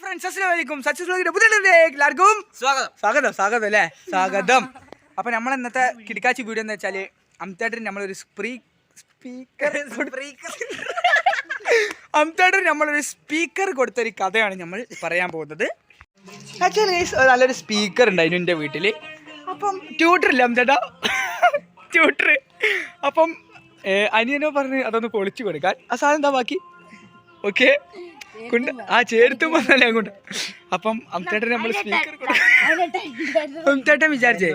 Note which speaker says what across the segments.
Speaker 1: Friends അസ്സലാമലൈക്കും successful പുതിയ എല്ലാവർക്കും
Speaker 2: സ്വാഗതം.
Speaker 1: സ്വാഗതം. സ്വാഗതം അല്ലേ? സ്വാഗതം. അപ്പൊ നമ്മൾ ഇന്നത്തെ കിടക്കാച്ചി വീഡിയോ എന്ന് വെച്ചാൽ അമിതായിട്ട് നമ്മളൊരു സ്പ്രീ സ്പീക്കർ അമിതായിട്ട് നമ്മളൊരു സ്പീക്കർ കൊടുത്തൊരു കഥയാണ് നമ്മൾ പറയാൻ പോകുന്നത്. ആക്ച്വലി നല്ലൊരു സ്പീക്കർ ഉണ്ടായിരുന്നു എന്റെ വീട്ടിൽ അപ്പം ട്യൂട്ടർ ഇല്ല അമിതേട്ടാ ട്യൂട്ടർ അപ്പം അനിയനോ പറഞ്ഞ് അതൊന്ന് പൊളിച്ചു കൊടുക്കാൻ. ആ സാധനം എന്താ ബാക്കി? ഓക്കെ കൊണ്ട് ആ ചേർത്തും വന്നല്ലേ അങ്ങോട്ട്. അപ്പം അമിതേട്ടൻ നമ്മൾ സ്പീക്കർ അമിതേട്ടൻ വിചാരിച്ചേ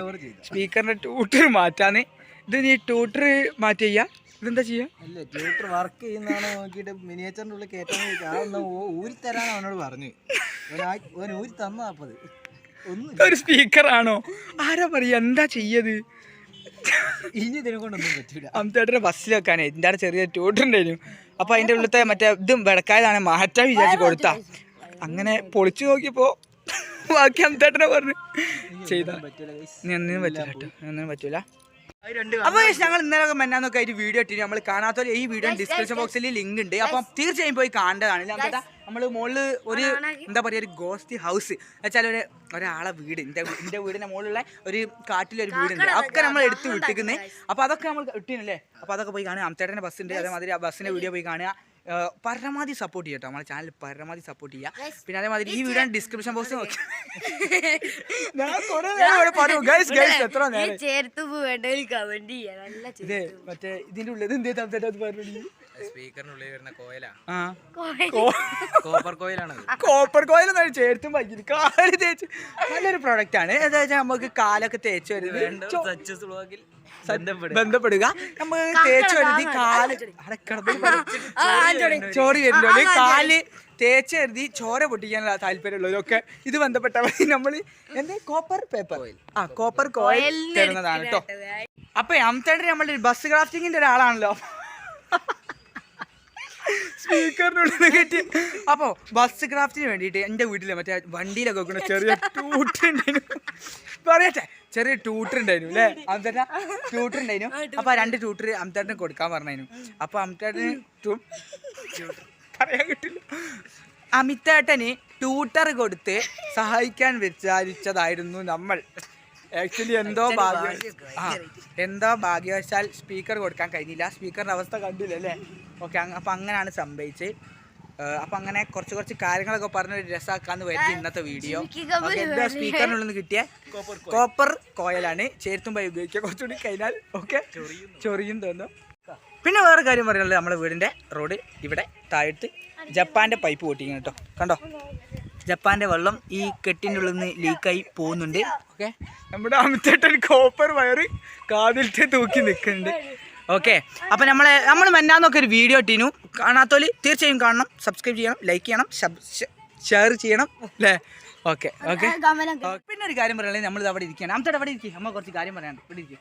Speaker 1: സ്പീക്കറിന്റെ ട്യൂട്ടർ മാറ്റാന്ന്. ഇത് നീ ട്യൂട്ടർ മാറ്റി ചെയ്യാ. ഇതെന്താ ചെയ്യാ?
Speaker 2: അല്ല ട്യൂട്ടർ വർക്ക് ചെയ്യുന്നതാണോ നോക്കിയിട്ട് മിനിയേച്ചറിന്റെ ഉള്ളിൽ കയറ്റാൻ ചോദിച്ചു ആ ഊരി തരാൻ അവനോട് പറഞ്ഞു. ഊരി തന്നാ
Speaker 1: ഒരു സ്പീക്കർ ആണോ? ആരാ പറയാ? എന്താ ചെയ്യത്
Speaker 2: ഇനി ഇതിനെ കൊണ്ടൊന്നും പറ്റൂല.
Speaker 1: അമിതേട്ടന്റെ ബസ്സിൽ വെക്കാനേ. ഇതിന്റെ അവിടെ ചെറിയ ട്യൂട്ടർ അപ്പോൾ അപ്പൊ അതിന്റെ ഉള്ളിലത്തെ മറ്റേ ഇതും വെടക്കായതാണ് മാറ്റാൻ വിചാരിച്ച് കൊടുത്താ. അങ്ങനെ പൊളിച്ചു നോക്കിയപ്പോ ബാക്കി അമിതേട്ടനെ പറഞ്ഞു ചെയ്താ.
Speaker 2: പറ്റൂല
Speaker 1: ഒന്നിനും കേട്ടോ. ഒന്നിനും പറ്റൂല. അപ്പൊ guys, ഞങ്ങൾ ഇന്നലെ മെന്നാന്നൊക്കെ ആയിട്ട് വീഡിയോ ഇട്ടിട്ട് നമ്മൾ കാണാത്തവർ ഈ വീഡിയോ ഡിസ്ക്രിപ്ഷൻ ബോക്സിൽ ലിങ്ക് ഉണ്ട്. അപ്പം തീർച്ചയായും പോയി കാണേണ്ടതാണ്. നമ്മൾ മുകളിൽ ഒരു എന്താ പറയാ ഒരു ഗോസ്റ്റ് ഹൗസ് വെച്ചാൽ ഒരു ഒരാളെ വീട് എന്റെ എന്റെ വീടിന്റെ മുകളിലുള്ള ഒരു കാട്ടിലൊരു വീടുണ്ട്. അതൊക്കെ നമ്മൾ എടുത്ത് വിട്ടിക്കുന്നത് അപ്പൊ അതൊക്കെ നമ്മൾ ഇട്ടിനല്ലേ അപ്പൊ അതൊക്കെ പോയി കാണുക. അംതേട്ടന്റെ ബസ് ഉണ്ട്. അതേമാതിരി ആ ബസ്സിന്റെ വീഡിയോ പോയി കാണുക. പരമാവധി സപ്പോർട്ട് ചെയ്യാം നമ്മുടെ ചാനൽ പരമാവധി സപ്പോർട്ട് ചെയ്യുക പിന്നെ അതേമാതിരി ഈ വീഡിയോ ഡിസ്ക്രിപ്ഷൻ ബോക്സ് നോക്കി. മറ്റേ ഇതിന്റെ ഉള്ളത് എന്ത് പറഞ്ഞു
Speaker 2: സ്പീക്കറിനുള്ളിൽ വരുന്ന കോയിലാ.
Speaker 1: ആ.
Speaker 2: കോപ്പർ കോയിലാണ്
Speaker 1: കോപ്പർ കോയിൽ എന്നാണ് ചേർത്തും വൈകിട്ട് കാൽ തേച്ച്. നല്ലൊരു പ്രൊഡക്റ്റ് ആണ്. അതായത് നമുക്ക് കാലൊക്കെ തേച്ച് വരുന്നത് ബന്ധപ്പെടുക. നമുക്ക് തേച്ച് വരുന്നത് കാൽ അവിടെ ചോറ് വരുന്നത് കാൽ തേച്ച് കരുതി ചോര പൊട്ടിക്കാനുള്ള താല്പര്യമുള്ളവരൊക്കെ ഇത് ബന്ധപ്പെട്ട നമ്മൾ എന്താ? കോപ്പർ പേപ്പർ ആ കോപ്പർ കോയിൽ തരുന്നതാണ് കേട്ടോ. അപ്പൊ അംതേട്ടൻ നമ്മളുടെ ബസ് ക്രാഫ്റ്റിങ്ങിന്റെ ഒരാളാണല്ലോ. സ്പീക്കറിനുള്ളിൽ കെട്ടി അപ്പോൾ ബസ് ക്രാഫ്റ്റിന് വേണ്ടിയിട്ട് എന്റെ വീട്ടിലെ മറ്റേ വണ്ടിയിലൊക്കെ വെക്കുന്ന ചെറിയ ട്യൂട്ടർ ഉണ്ടായിരുന്നു പറയട്ടെ ചെറിയ ട്യൂട്ടർ ഉണ്ടായിരുന്നു അല്ലേ? അമിതേട്ട ട്യൂട്ടർ ഉണ്ടായിരുന്നു. അപ്പോൾ ആ രണ്ട് ട്യൂട്ടർ അമിതേട്ടന് കൊടുക്കാൻ പറഞ്ഞായിരുന്നു. അപ്പോൾ അമിതേട്ടന് പറയാൻ കിട്ടില്ല. അമിതേട്ടന് ട്യൂട്ടർ കൊടുത്ത് സഹായിക്കാൻ വിചാരിച്ചതായിരുന്നു നമ്മൾ. ആക്ച്വലി എന്തോ ഭാഗ്യ ആ എന്തോ ഭാഗ്യവശാൽ സ്പീക്കർ കൊടുക്കാൻ കഴിഞ്ഞില്ല. സ്പീക്കറിന്റെ അവസ്ഥ കണ്ടില്ല അല്ലേ? ഓക്കെ അപ്പം അങ്ങനെയാണ് സംഭവിച്ചത്. അപ്പം അങ്ങനെ കുറച്ച് കുറച്ച് കാര്യങ്ങളൊക്കെ പറഞ്ഞ് ഒരു രസാക്കാന്ന് വരുന്നത് ഇന്നത്തെ വീഡിയോ. എന്താ സ്പീക്കറിനുള്ളിൽ നിന്ന് കിട്ടിയ? കോപ്പർ കോയലാണ്. ചേർത്തുമ്പോൾ ഉപയോഗിക്കുക. കുറച്ചുകൂടി കഴിഞ്ഞാൽ ഓക്കെ ചൊറിയും തോന്നും. പിന്നെ വേറെ കാര്യം പറയാനുള്ളത് നമ്മുടെ വീടിന്റെ റോഡ് ഇവിടെ താഴത്ത് ജപ്പാന്റെ പൈപ്പ് പൊട്ടിക്കുന്നു കേട്ടോ. കണ്ടോ? ജപ്പാന്റെ വെള്ളം ഈ കെട്ടിന്റെ ഉള്ളിൽ നിന്ന് ലീക്കായി പോകുന്നുണ്ട്. ഓക്കെ നമ്മുടെ അമിത്തേട്ടൻ കോപ്പർ വയറ് കാതിലത്തെ തൂക്കി നിൽക്കുന്നുണ്ട്. ഓക്കെ. അപ്പോൾ നമ്മളെ നമ്മൾ മെന്നാന്നൊക്കെ ഒരു വീഡിയോ ഇട്ടിനു. കാണാത്തോൽ തീർച്ചയായും കാണണം സബ്സ്ക്രൈബ് ചെയ്യണം ലൈക്ക് ചെയ്യണം ഷെയർ ചെയ്യണം അല്ലേ? Okay okay. പിന്നെ ഒരു കാര്യം പറയുകയാണെങ്കിൽ നമ്മൾ അവിടെ ഇരിക്കുകയാണ്. അമ്മത്തോടെ അവിടെ ഇരിക്കുക നമ്മൾ കുറച്ച് കാര്യം പറയാനുണ്ട്. ഇവിടെ ഇരിക്കുക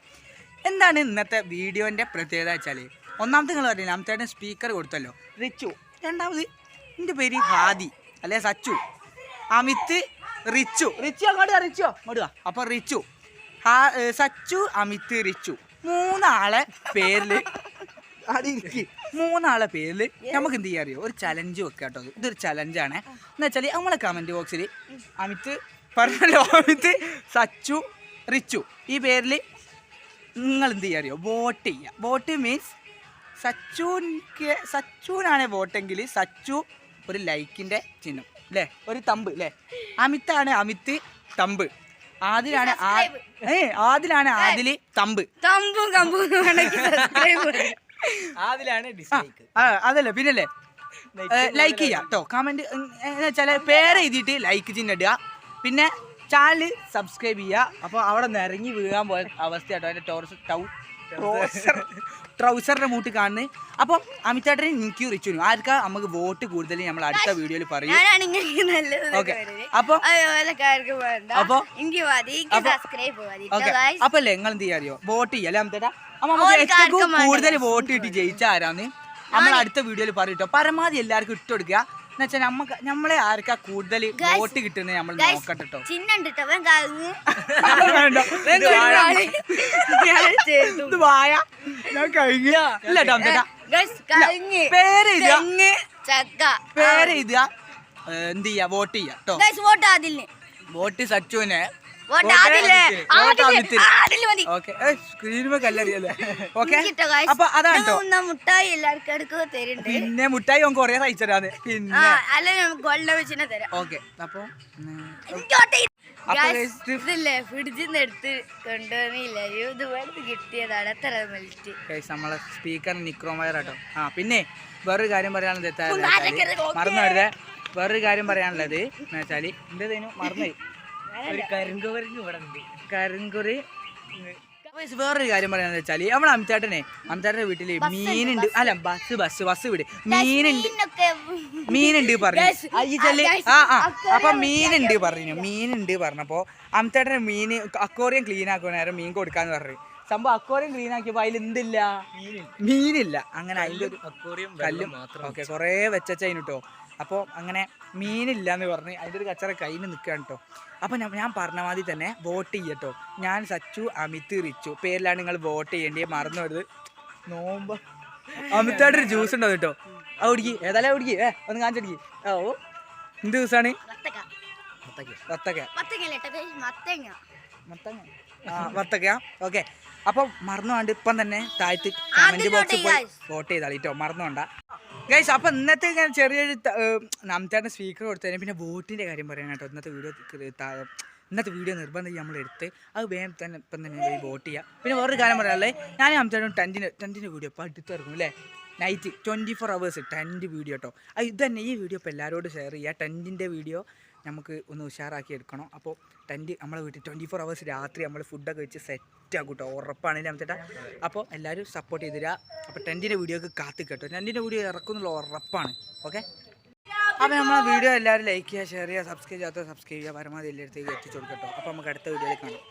Speaker 1: എന്താണ് ഇന്നത്തെ വീഡിയോന്റെ പ്രത്യേകത വെച്ചാൽ ഒന്നാമത്തെ നിങ്ങൾ പറഞ്ഞില്ല അമ്മത്തേടെ സ്പീക്കർ കൊടുത്തല്ലോ. റിച്ചു. രണ്ടാമത് എന്റെ പേര് ഹാദി അല്ലെ സച്ചു. അമിത് റിച്ചു. റിച്ചു അങ്ങോട്ട് റിച്ചോ റിച്ചു. അങ്ങോട്ട് അപ്പോൾ റിച്ചു. ഹാ സച്ചു അമിത് റിച്ചു. മൂന്നാളെ പേരിൽ. മൂന്നാളെ പേരിൽ നമുക്ക് എന്ത് ചെയ്യാറിയോ? ഒരു ചലഞ്ച് വെക്കാം കേട്ടോ ഇത്. ഇതൊരു ചലഞ്ചാണ് എന്ന് വെച്ചാൽ നമ്മളെ കമന്റ് ബോക്സിൽ അമിത് പറഞ്ഞല്ലോ അമിത് സച്ചു റിച്ചു ഈ പേരിൽ നിങ്ങൾ എന്ത് ചെയ്യാറിയോ? അറിയോ വോട്ട് ചെയ്യുക വോട്ട് മീൻസ് സച്ചുവിക്ക് സച്ചുവിനാണ് വോട്ടെങ്കിൽ സച്ചു ഒരു ലൈക്കിന്റെ ചിഹ്നം അല്ലേ ഒരു തമ്പ് അല്ലേ അമിത്താണ് അമിത് തമ്പ്. ആദിലാണ് ഏ ആദിലാണ് ആദിൽ തമ്പ്.
Speaker 3: തമ്പും കമ്പും
Speaker 1: ആദിലാണ് അതല്ലേ പിന്നല്ലേ? ലൈക്ക് ചെയ്യാം കേട്ടോ കമന്റ് വെച്ചാൽ പേര് എഴുതിയിട്ട് ലൈക്ക് ചിഹ്നം പിന്നെ ചാനൽ സബ്സ്ക്രൈബ് ചെയ്യുക. അപ്പോൾ അവിടെ നിറങ്ങി വീഴാൻ പോയ അവസ്ഥ കേട്ടോ അതിന്റെ ടോർസ് ടൗ ട്രൗസർ ട്രൗസറിന്റെ മൂട്ട് കാണുന്നത്. അപ്പൊ അമിതേട്ടനെ എനിക്ക് റിച്ചു ആർക്കാ നമുക്ക് വോട്ട് കൂടുതൽ നമ്മൾ അടുത്ത വീഡിയോയിൽ പറയും. ഓക്കെ അപ്പോൾ അപ്പൊ? അപ്പൊ? അപ്പൊ അല്ലേ നിങ്ങൾ എന്ത് ചെയ്യാറിയോ വോട്ട് ചെയ്യാം അല്ലേ
Speaker 3: ഒരു
Speaker 1: ഏറ്റവും കൂടുതൽ വോട്ട് കിട്ടി ജയിച്ച ആരാന്ന്? നമ്മൾ അടുത്ത വീഡിയോയിൽ പറയട്ടോ പരമാവധി എല്ലാവർക്കും ഇട്ട് കൊടുക്കുക. എന്നുവെച്ചാൽ നമ്മക്ക് നമ്മളെ ആർക്കാ കൂടുതൽ വോട്ട് കിട്ടുന്നത് നമ്മൾ നോക്കട്ടോ കേട്ടോ
Speaker 3: ചിഹ്നം
Speaker 1: വായ ഞാൻ കഴിഞ്ഞ ഇല്ല കേട്ടോ പേര് പേര് എഴുതുക എന്ത് ചെയ്യാ? വോട്ട് ചെയ്യാ കേട്ടോ
Speaker 3: വോട്ട് ആദിലിന്
Speaker 1: വോട്ട് സച്ചുവിനെ. പിന്നെ മുട്ടായി ഓൻ കൊറേ സഹിച്ചതാണ്. പിന്നെ. ഓക്കെ. അപ്പൊ
Speaker 3: ഇതില്ലേ ഫ്രിഡ്ജിന്ന് എടുത്ത് കൊണ്ടുവന്നില്ല? ഇത് കിട്ടിയതാണ്. എത്ര മെൽറ്റ്
Speaker 1: നമ്മളെ സ്പീക്കർ നിക്രോമയർ കേട്ടോ ആ പിന്നെ വേറൊരു കാര്യം പറയാനുള്ളത്? മറന്നു വേറൊരു കാര്യം പറയാനുള്ളത് എന്ന്
Speaker 2: ഒരു ഇവിടെ ഉണ്ട്.
Speaker 1: കരിങ്കുറി. വേറൊരു കാര്യം പറയാന്ന് വെച്ചാൽ നമ്മളെ അമിതാട്ടനെ അമിതാട്ടന്റെ വീട്ടിൽ മീനുണ്ട്. അല്ല ബസ് ബസ് ബസ് വിട്. മീനുണ്ട്. മീനുണ്ട് പറഞ്ഞു.
Speaker 3: ആ,
Speaker 1: ആ അപ്പൊ മീനുണ്ട് പറഞ്ഞു മീനുണ്ട് പറഞ്ഞപ്പോ അമിതാട്ടന് മീന് അക്വോറിയം ക്ലീൻ ആക്കുവാൻ നേരം മീൻ കൊടുക്കാന്ന് പറഞ്ഞു. സംഭവം അക്വോറിയം ക്ലീൻ ആക്കിയപ്പോ അതിൽ എന്തില്ല? മീനില്ല. അങ്ങനെ അതിന്റെ ഒരു
Speaker 2: അക്വോറിയം
Speaker 1: കല്ലും. ഓക്കെ കൊറേ വെച്ചതിന് കേട്ടോ അപ്പോൾ അങ്ങനെ മീനില്ല എന്ന് പറഞ്ഞ് അതിന്റെ ഒരു കച്ചറ കയ്യിൽ നിൽക്കുകയാണ് കേട്ടോ അപ്പോൾ ഞാൻ ഞാൻ പറഞ്ഞ മാതിരി തന്നെ വോട്ട് ചെയ്യട്ടോ ഞാൻ സച്ചു അമിത് റിച്ചു പേരിലാണ് നിങ്ങൾ വോട്ട് ചെയ്യേണ്ടത് മറന്നു വരുത് നോമ്പ്. അമിതായിട്ടൊരു ജ്യൂസ് ഉണ്ടോ കേട്ടോ ആ കുടിക്ക്. ഏതായാലും കുടിക്ക്. ഏ ഒന്ന് കാണിച്ചടിക്ക് ഓ എന്ത് ജ്യൂസാണ്
Speaker 3: വത്തക്ക.
Speaker 1: വത്തക്ക. വത്തക്ക. ഓക്കെ. അപ്പം മറന്നുകൊണ്ട് ഇപ്പം തന്നെ താഴ്ത്തി കമന്റ് ബോക്സിൽ പോയി വോട്ട് ചെയ്താൽ കേട്ടോ മറന്നുകൊണ്ട. ഗൈസ് അപ്പം ഇന്നത്തെ ഞാൻ ചെറിയൊരു നമത്തേട്ടൻ സ്പീക്കർ കൊടുത്തതിന് പിന്നെ വോട്ടിന്റെ കാര്യം പറയാൻ കേട്ടോ. ഇന്നത്തെ വീഡിയോ ഇന്നത്തെ വീഡിയോ നിർബന്ധം നമ്മൾ എടുത്ത് അത് വേഗം തന്നെ ഇപ്പം തന്നെ പോയി വോട്ട് ചെയ്യാം. പിന്നെ വേറൊരു കാര്യം പറയാനുള്ളത് ഞാൻ നമത്തേട്ടൻ ടെന്റിന് ടെന്റിന്റെ വീഡിയോ ഇപ്പോൾ അടുത്തിറങ്ങും അല്ലേ? Night twenty four hours tent video കേട്ടോ ഇത് തന്നെ ഈ വീഡിയോ ഇപ്പോൾ എല്ലാവരോടും ഷെയർ ചെയ്യുക ടെന്റിന്റെ വീഡിയോ നമുക്ക് ഒന്ന് ഉഷാറാക്കി എടുക്കണം. അപ്പോൾ ടെന്റ് നമ്മളെ വീട്ടിൽ ട്വന്റി ഫോർ അവേഴ്സ് രാത്രി നമ്മൾ ഫുഡൊക്കെ വെച്ച് സെറ്റ് ആക്കും കേട്ടോ ഉറപ്പാണെങ്കിൽ അമിത്തേട്ടാ അപ്പോൾ എല്ലാവരും സപ്പോർട്ട് ചെയ്തു തരാം അപ്പോൾ ടെന്റിന്റെ വീഡിയോക്ക് കാത്ത് കേട്ടോ. ടെന്റിന്റെ വീഡിയോ ഇറക്കുന്നുള്ള ഉറപ്പാണ്. ഓക്കെ അപ്പോൾ നമ്മളെ വീഡിയോ എല്ലാവരും ലൈക്ക് ചെയ്യുക ഷെയർ ചെയ്യുക സബ്സ്ക്രൈബ് ചെയ്യാത്ത സബ്സ്ക്രൈബ് ചെയ്യുക. പരമാവധി എല്ലായിടത്തേക്ക് എത്തിച്ചു കൊടുക്കട്ടോ. അപ്പോൾ നമുക്ക് അടുത്ത വീഡിയോയിൽ കാണാം.